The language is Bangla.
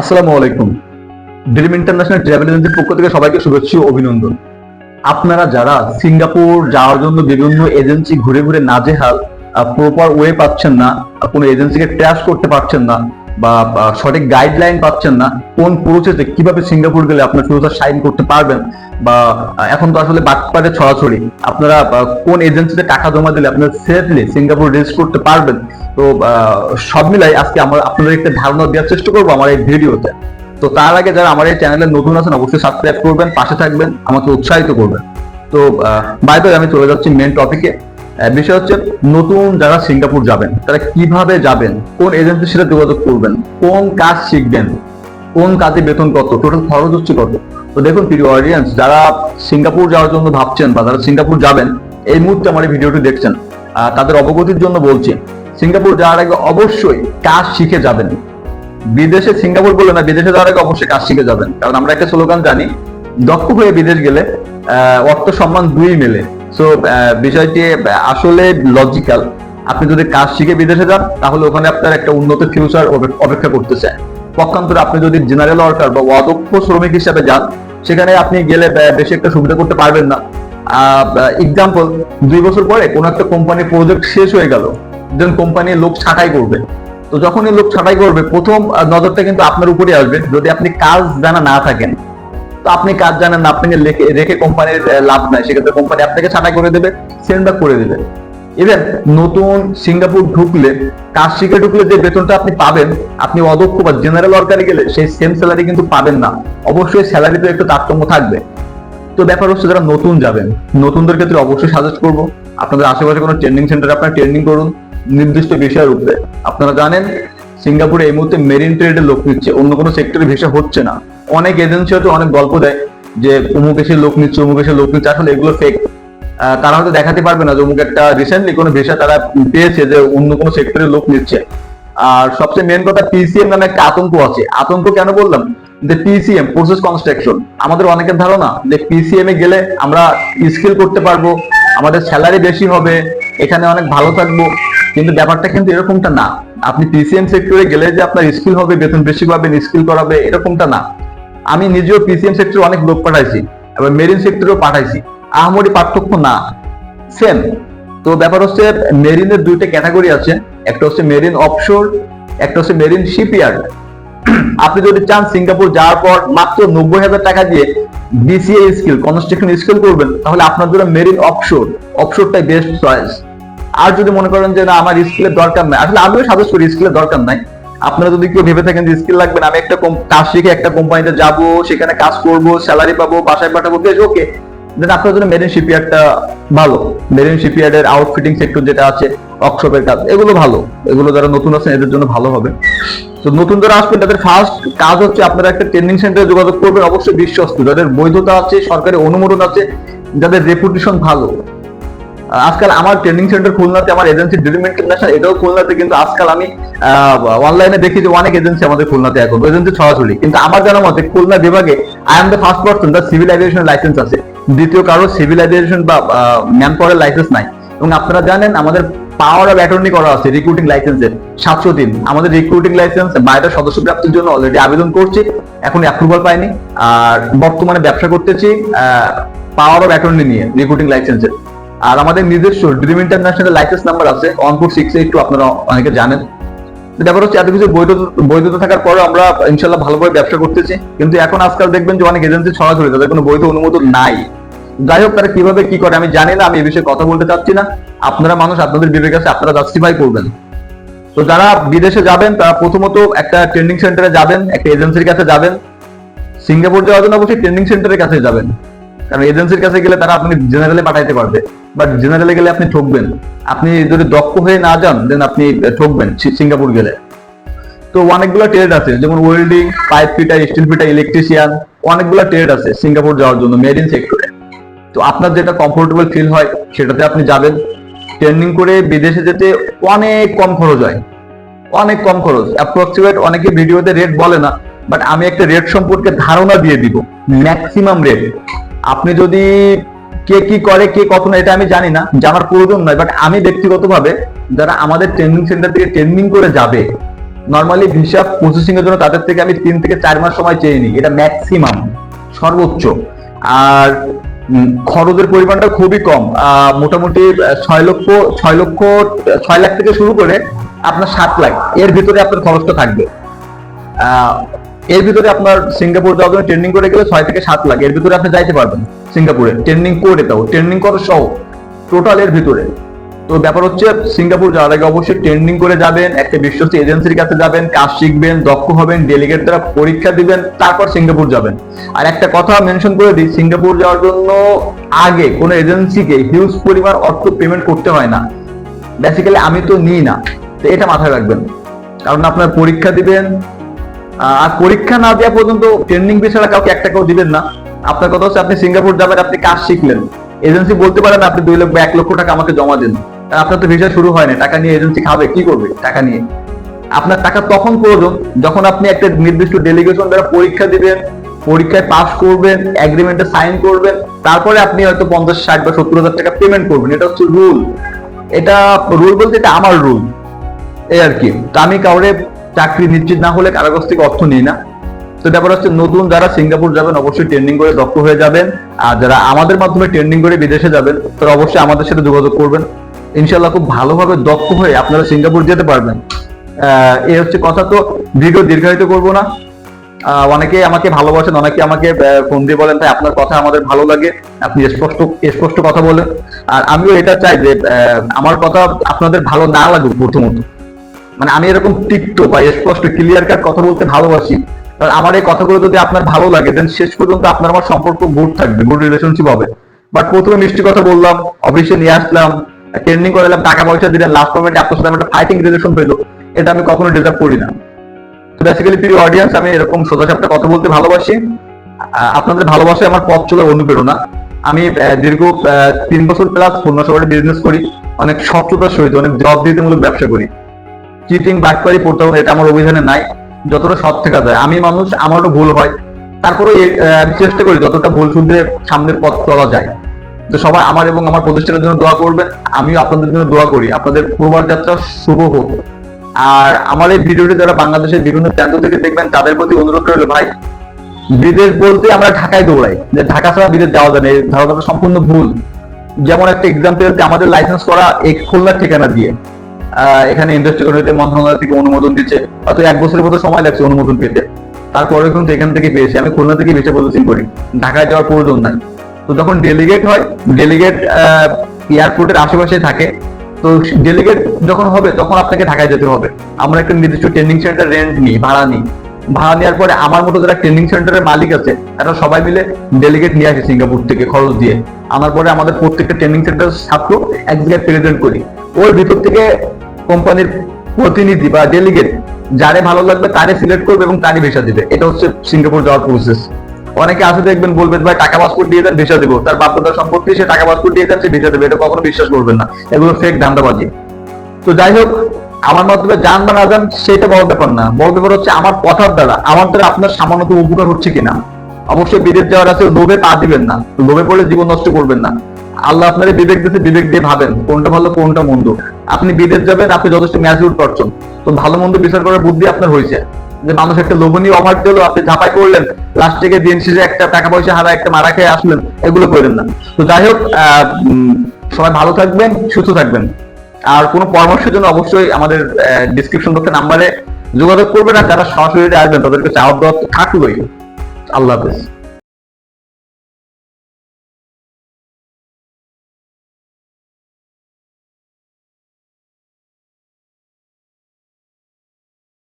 আসসালামু আলাইকুম। ড্রিম ইন্টারন্যাশনাল ট্রাভেল এজেন্সির পক্ষ থেকে সবাইকে শুভেচ্ছা অভিনন্দন। আপনারা যারা সিঙ্গাপুর যাওয়ার জন্য বিভিন্ন এজেন্সি ঘুরে ঘুরে নাজেহাল প্রপার ওয়ে পাচ্ছেন না, কোনো এজেন্সিকে ট্র্যাশ করতে পারছেন না বা সঠিক গাইডলাইন পাচ্ছেন না, কোন প্রসেসে কীভাবে সিঙ্গাপুর গেলে আপনার ফিউচার সাইন করতে পারবেন? বা, এখন তো আসলে বাটপারে ছড়াছড়ি। আপনারা কোন এজেন্সিতে টাকা জমা দিলে আপনারা সেফলি সিঙ্গাপুর রেজিস্ট করতে পারবেন? তো সব মিলাই আজকে আমরা আপনাদের একটা ধারণা দেওয়ার চেষ্টা করব আমার এই ভিডিওতে। তো তার আগে যারা আমার এই চ্যানেলে নতুন আছেন, অবশ্যই সাবস্ক্রাইব করবেন, পাশে থাকবেন, আমাকে উৎসাহিত করবেন। তো বাইরে আমি চলে যাচ্ছি মেন টপিকে বিষয় হচ্ছে নতুন যারা সিঙ্গাপুর যাবেন, তারা কীভাবে যাবেন, কোন এজেন্সির সাথে যোগাযোগ করবেন, কোন কাজ শিখবেন, কোন কাজে বেতন কত টোটাল খরচ হচ্ছে কত। তো দেখুন, প্রিয় অডিয়েন্স যারা সিঙ্গাপুর যাওয়ার জন্য ভাবছেন বা যারা সিঙ্গাপুর যাবেন, এই মুহূর্তে আমার এই ভিডিওটি দেখছেন। তাদের অবগতির জন্য বলছি, সিঙ্গাপুর যাওয়ার আগে অবশ্যই কাজ শিখে যাবেন। বিদেশে সিঙ্গাপুর বলে না, বিদেশে যাওয়ার আগে অবশ্যই কাজ শিখে যাবেন। কারণ আমরা একটা স্লোগান জানি, দক্ষ হয়ে বিদেশ গেলে অর্থ সম্মান দুই মেলে। সো বিষয়টি আসলে লজিক্যাল আপনি যদি কাজ শিখে বিদেশে যান, তাহলে ওখানে আপনার একটা উন্নত ফিউচার অপেক্ষা করতেছে। পক্ষান্তরে আপনি যদি জেনারেল ওয়ার্কার বা অদক্ষ শ্রমিক হিসাবে যান, সেখানে আপনি গেলে বেশি একটা সুবিধা করতে পারবেন না। এক্সাম্পল দুই বছর পরে কোনো একটা কোম্পানির প্রজেক্ট শেষ হয়ে গেল দেন কোম্পানি লোক ছাঁটাই করবে। তো যখনই লোক ছাঁটাই করবে, প্রথম নজরটা কিন্তু আপনার উপরে আসবে। যদি আপনি কাজ জানা না থাকেন তো আপনি কাজ জানেন না আপনি রেখে কোম্পানির লাভ নাই। সেক্ষেত্রে কোম্পানি আপনাকে ছাঁটাই করে দেবে সেন্ড ব্যাক করে দেবে। ইভেন নতুন সিঙ্গাপুর ঢুকলে কাজ শিখে ঢুকলে যে বেতনটা আপনি পাবেন, আপনি অদক্ষ বা জেনারেল ওয়ার্কারে গেলে সেই সেম স্যালারি কিন্তু পাবেন না। অবশ্যই স্যালারিতে একটু তারতম্য থাকবে। তো ব্যাপার হচ্ছে যারা নতুন যাবেন, নতুনদের ক্ষেত্রে অবশ্যই সাজেস্ট করব, আপনাদের আশেপাশে কোনো ট্রেনিং সেন্টারে আপনারা ট্রেনিং করুন, নির্দিষ্ট বিষয়ের উপরে। আপনারা জানেন, সিঙ্গাপুরে এই মুহূর্তে মেরিন ট্রেডের লোক নিচ্ছে অন্য কোনো সেক্টরে ভিসা হচ্ছে না। অনেক এজেন্সি হচ্ছে অনেক গল্প দেয় যে অমুক এসে লোক নিচ্ছে, অমুক এসে লোক নিচ্ছে, আসলে এগুলো ফেক তারা হয়তো দেখাতে পারবে না যে অমুক একটা রিসেন্টলি কোনো ভিসা তারা পেয়েছে যে অন্য কোনো সেক্টরের লোক নিচ্ছে। আর সবচেয়ে মেন কথা পিসিএম নামে একটা আতঙ্ক আছে। আতঙ্ক কেন বললাম? যে পিসিএম প্রসেস কনস্ট্রাকশন আমাদের অনেকের ধারণা যে পিসিএম এ গেলে আমরা স্কিল করতে পারব, আমাদের স্যালারি বেশি হবে, এখানে অনেক ভালো থাকব। কিন্তু ব্যাপারটা কিন্তু এরকমটা না। আপনি পিসিএম সেক্টরে গেলে যে আপনার স্কিল হবে, বেতন বেশি পাবেন স্কিল করাবে, এরকমটা না। আমি নিজেও পিসিএম সেক্টরে অনেক লোক পাঠাইছি এবার মেরিন সেক্টরেও পাঠাইছি। আহামরি পার্থক্য না। সেম তো ব্যাপার হচ্ছে মেরিনের দুইটা ক্যাটাগরি আছে। একটা হচ্ছে মেরিন অফশোর একটা হচ্ছে মেরিন শিপইয়ার্ড আপনি যদি চান সিঙ্গাপুর যাওয়ার পর মাত্র নব্বই হাজার টাকা দিয়ে বিসিএ স্কিল কনস্ট্রাকশন স্কিল করবেন, তাহলে আপনার জন্য মেরিন অফশোর অফশোরটাই বেস্ট চয়েস আর যদি মনে করেন যে না, আমার স্কিলের দরকার নাই, আসলে আমিও সাজেস্ট করি স্কিলের দরকার নাই। আপনারা যদি কেউ ভেবে থাকেন যে স্কিল লাগবে না, আমি একটা কাজ শিখে একটা কোম্পানিতে যাব সেখানে কাজ করব স্যালারি পাবো বাসায় পাঠাবো বেশ ওকে দেন আপনার জন্য মেরিন শিপইয়ার্ডটা ভালো। মেরিন শিপইয়ার্ডের আউটফিটিং সেক্টর যেটা আছে ওয়ার্কশপের কাজ এগুলো ভালো। এগুলো যারা নতুন আছেন এদের জন্য ভালো হবে। তো নতুন যারা আসবেন তাদের ফার্স্ট কাজ হচ্ছে আপনারা একটা ট্রেনিং সেন্টারে যোগাযোগ করবেন। অবশ্যই বিশ্বস্ত। যাদের বৈধতা আছে সরকারি অনুমোদন আছে যাদের রেপুটেশন ভালো আজকাল আমার ট্রেনিং সেন্টার খুলনাতে, আমার এজেন্সি ড্রিম ইন্টারন্যাশনাল এটাও খুলনাতে, কিন্তু আজকাল আমি অনলাইনে দেখি যে অনেক এজেন্সি আমাদের খুলনাতে এখন এজেন্সি ছড়াছড়ি। কিন্তু আমার জানা মতে, খুলনা বিভাগে I am the first person যার সিভিল এভিয়েশন লাইসেন্স আছে। দ্বিতীয় কারও সিভিল এভিয়েশন বা ম্যান পাওয়ারের লাইসেন্স নাই। এবং আপনারা জানেন, আমাদের পাওয়ার অফ অ্যাটর্নি করা আছে রিক্রুটিং লাইসেন্সের সাতশো দিন। আমাদের রিক্রুটিং লাইসেন্স বাইরের সদস্য প্রাপ্তির জন্য অলরেডি আবেদন করছি। এখন অ্যাপ্রুভাল পাইনি। আর বর্তমানে ব্যবসা করতেছি পাওয়ার অফ অ্যাটর্নি নিয়ে রিক্রুটিং লাইসেন্সের আর আমাদের নিজস্ব ড্রিম ইন্টারন্যাশনাল লাইসেন্স নাম্বার আছে one four six eight two আপনারা অনেকে জানেন। ব্যাপার হচ্ছে, এত কিছু বৈধতা থাকার পরও আমরা ইনশাল্লাহ ভালোভাবে ব্যবসা করতেছি। কিন্তু এখন আজকাল দেখবেন যে অনেক এজেন্সি ছড়াছড়ি, তাদের কোনো বৈধ অনুমোদন নাই। যাই হোক, তারা কীভাবে কি করে, আমি জানি না, আমি এই বিষয়ে কথা বলতে চাচ্ছি না। আপনারা মানুষ, আপনাদের বিবেক আছে, আপনারা জাস্টিফাই করবেন। তো যারা বিদেশে যাবেন, তারা প্রথমত একটা ট্রেনিং সেন্টারে যাবেন, একটা এজেন্সির কাছে যাবেন। সিঙ্গাপুর যাওয়ার জন্য অবশ্যই ট্রেনিং সেন্টারের কাছে যাবেন। কারণ এজেন্সির কাছে গেলে তারা আপনি জেনারেলে পাঠাইতে পারবে। বাট জেনারেলে গেলে আপনি ঠকবেন। আপনি যদি দক্ষ হয়ে না যান দেন আপনি ঠকবেন সিঙ্গাপুর গেলে। তো অনেকগুলো ট্রেড আছে, যেমন welding pipe fitter steel fitter electrician অনেকগুলো ট্রেড আছে সিঙ্গাপুর যাওয়ার জন্য মেরিন সেক্টরে তো আপনার যেটা কমফোর্টেবল ফিল হয়, সেটাতে আপনি যাবেন। ট্রেনিং করে বিদেশে যেতে অনেক কম খরচ হয়। অনেক কম খরচ। অ্যাপ্রক্সিমেট অনেকে ভিডিওতে রেট বলে না বাট আমি একটা রেট সম্পর্কে ধারণা দিয়ে দিব। ম্যাক্সিমাম রেট আপনি যদি কে কি করে, কে কত না এটা আমি জানি না জানার প্রয়োজন নয় বাট আমি ব্যক্তিগতভাবে যারা আমাদের ট্রেনিং সেন্টার থেকে ট্রেনিং করে যাবে নর্মালি ভিসা প্রসেসিং এর জন্য তাদের থেকে আমি তিন থেকে চার মাস সময় চেয়ে নিই, এটা ম্যাক্সিমাম সর্বোচ্চ। আর খরচের পরিমাণটা খুবই কম মোটামুটি ছয় লক্ষ ছয় লক্ষ, ছয় লাখ থেকে শুরু করে আপনার সাত লাখ, এর ভিতরে আপনার খরচটা থাকবে। এর ভিতরে আপনার সিঙ্গাপুর যাওয়ার জন্য ট্রেনিং করে গেলে ছয় থেকে সাত লাখ। এর ভিতরে আপনি যাইতে পারবেন সিঙ্গাপুরে। ট্রেনিং করে তাও ট্রেনিং করা সহ? টোটাল এর ভিতরে। তো ব্যাপার হচ্ছে, সিঙ্গাপুর যাওয়ার আগে অবশ্যই ট্রেনিং করে যাবেন, একটা বিশ্বস্ত এজেন্সির কাছে যাবেন, কাজ শিখবেন, দক্ষ হবেন ডেলিগেট দ্বারা পরীক্ষা দিবেন, তারপর সিঙ্গাপুর যাবেন। আর একটা কথা মেনশন করে দিই, সিঙ্গাপুর যাওয়ার জন্য আগে কোনো এজেন্সিকে হিউজ পরিমাণ অর্থ পেমেন্ট করতে হয় না। বেসিক্যালি আমি তো নিই না। তো এটা মাথায় রাখবেন। কারণ আপনার পরীক্ষা দিবেন আর পরীক্ষা না দেওয়া পর্যন্ত ট্রেনিং ছাড়া কাউকে এক টাকাও দিবেন না। আপনার কথা হচ্ছে আপনি সিঙ্গাপুর যাবেন, আপনি কাজ শিখলেন। এজেন্সি বলতে পারেন আপনি দুই লক্ষ এক লক্ষ টাকা আমাকে জমা দিন। আপনার তো ভিসা শুরু হয়নি টাকা নিয়ে এজেন্সি খাবে, কি করবে টাকা নিয়ে? আপনার টাকা তখন প্রয়োজন, যখন আপনি একটা নির্দিষ্ট ডেলিগেশন দ্বারা পরীক্ষা দিবেন, পরীক্ষায় পাস করবেন এগ্রিমেন্টে সাইন করবেন, তারপরে আপনি হয়তো পঞ্চাশ, ষাট বা সত্তর হাজার টাকা পেমেন্ট করবেন। এটা হচ্ছে রুল এটা রুল বলতে এটা আমার রুল এই আর কি। তো আমি কাউরে চাকরি নিশ্চিত না হলে কারও কাছ থেকে অর্থ নিই না। তো ব্যাপার হচ্ছে নতুন যারা সিঙ্গাপুর যাবেন, অবশ্যই ট্রেনিং করে দক্ষ হয়ে যাবেন। আর যারা আমাদের মাধ্যমে ট্রেনিং করে বিদেশে যাবেন, তারা অবশ্যই আমাদের সাথে যোগাযোগ করবেন। ইনশাল্লাহ খুব ভালোভাবে দক্ষ হয়ে আপনারা সিঙ্গাপুর যেতে পারবেন। এই হচ্ছে কথা। তো ভিডিও দীর্ঘায়িত করব না। অনেকে আমাকে ভালোবাসেন, অনেকে আমাকে ফোন দিয়ে বলেন তাই আপনার কথা আমাদের ভালো লাগে। আপনি স্পষ্ট স্পষ্ট কথা বলেন। আর আমিও এটা চাই যে আমার কথা আপনাদের ভালো না লাগুক প্রথমত। মানে আমি এরকম টিকটো বা স্পষ্ট ক্লিয়ার কাট কথা বলতে ভালোবাসি। কারণ আমার এই কথাগুলো যদি আপনার ভালো লাগে দেন শেষ পর্যন্ত আপনার আমার সম্পর্ক গুড থাকবে গুড রিলেশনশিপ হবে। বাট প্রথমে মিষ্টি কথা বললাম, অফিসে নিয়ে আসলাম ট্রেনিং করালাম, টাকা পয়সা দিলাম লাস্ট মোমেন্টে আপনার সাথে একটা ফাইটিং রিলেশন পেল, এটা আমি কখনো ডিজার্ভ করি না। তো বেসিক্যালি প্রিয় অডিয়েন্স আমি এরকম সোজা সাপটা কথা বলতে ভালোবাসি। আপনাদের ভালোবাসায় আমার পথ চলার অনুপ্রেরণা। আমি দীর্ঘ তিন বছর প্লাস পূর্ণ শহরে বিজনেস করি, অনেক সচ্ছতার সহিত, অনেক জব দিতেমূলক ব্যবসা করি। চিটিং বাটপারি পড়তে হবে, এটা আমার অভিধানে নাই। যতটা সৎ থেকে যায়। আমি মানুষ, আমারও ভুল হয়। তারপরে আমি চেষ্টা করি যতটা ভুল শুনতে সামনের পথ চলা যায়। তো সবাই আমার এবং আমার প্রতিষ্ঠানের জন্য দোয়া করবেন। আমিও আপনাদের জন্য দোয়া করি। আপনাদের প্রবাদ যাত্রা শুভ হোক। আর আমার এই ভিডিওটি যারা বাংলাদেশের বিভিন্ন প্রান্ত থেকে দেখবেন, তাদের প্রতি অনুরোধ রইল, ভাই, বিদেশ বলতে আমরা ঢাকায় দৌড়াই। যে ঢাকা ছাড়া বিদেশ যাওয়া যায় না। এই ধারণাটা সম্পূর্ণ ভুল। যেমন একটা এক্সাম্পল আমাদের লাইসেন্স করা এক খুলনার ঠিকানা দিয়ে। এখানে ইন্ডাস্ট্রি কমিউনিটি মন্ত্রণালয় থেকে অনুমোদন দিচ্ছে। অত এক বছরের মতো সময় লাগছে অনুমোদন পেতে। তারপরে কিন্তু এখান থেকে পেয়েছি। আমি খুলনা থেকে ভিসা প্রসেসিং করি। ঢাকায় যাওয়ার প্রয়োজন নাই। তো যখন ডেলিগেট হয়। ডেলিগেট এয়ারপোর্টের আশেপাশে থাকে। তো ডেলিগেট যখন হবে, তখন আপনাকে ঢাকায় যেতে হবে। আমরা একটা নির্দিষ্ট ট্রেনিং সেন্টার রেন্ট নিই, ভাড়া নিই। ভাড়া নেওয়ার পরে আমার মতো যারা ট্রেনিং সেন্টারের মালিক আছে, তারা সবাই মিলে ডেলিগেট নিয়ে আসে সিঙ্গাপুর থেকে খরচ দিয়ে। আনার পরে আমাদের প্রত্যেকটা ট্রেনিং সেন্টার ছাত্র এক জায়গায় প্রেজেন্ট করি। ওর ভিতর থেকে কোম্পানির প্রতিনিধি বা ডেলিগেট যারে ভালো লাগবে তারে সিলেক্ট করবে এবং তারই ভিসা দিবে। এটা হচ্ছে সিঙ্গাপুর যাওয়ার প্রসেস অনেকে আসে দেখবেন বলবেন ভাই, টাকা পাসপোর্ট দিয়ে দেন ভিসা দেবো। তার বাধ্যতার সম্পত্তি, সে টাকা পাসপোর্ট দিয়ে দেন, সে ভিসা দেবে। এটা কখনো বিশ্বাস করবেন না। এগুলো ফেক ধান্দাবাজি। তো যাই হোক, আমার মাধ্যমে যান বা না যান, সেটা বড় ব্যাপার না। বড় ব্যাপার হচ্ছে আমার কথার দ্বারা, আমার দ্বারা আপনার সামান্যত উপকার হচ্ছে কিনা? অবশ্যই বিদেশ যাওয়ার আছে, লোভে পা দিবেন না। লোভে পড়ে জীবন নষ্ট করবেন না। আল্লাহ আপনার বিবেক দিতে বিবেক দিয়ে ভাবেন। কোনটা ভালো, কোনটা মন্দ। আপনি বিদেশ যাবেন, আপনি যথেষ্ট ম্যাচিউর পারছেন তো ভালো মন্দ বিচার করার বুদ্ধি আপনার হয়েছে। যে মানুষ একটা লোভনীয় অফার দিল আপনি ঝাঁপাই করলেন লাস্ট থেকে দিন শেষে একটা টাকা পয়সা হারা একটা মারা খেয়ে আসলেন, এগুলো করেন না। তো যাই হোক সবাই ভালো থাকবেন, সুস্থ থাকবেন। আর কোনো পরামর্শের জন্য অবশ্যই আমাদের ডিসক্রিপশন বক্সে নাম্বারে যোগাযোগ করবেন, আর যারা সরাসরি আসবেন, তাদেরকে চাওয়ার দেওয়া থাকলোই। আল্লাহ হাফেজ।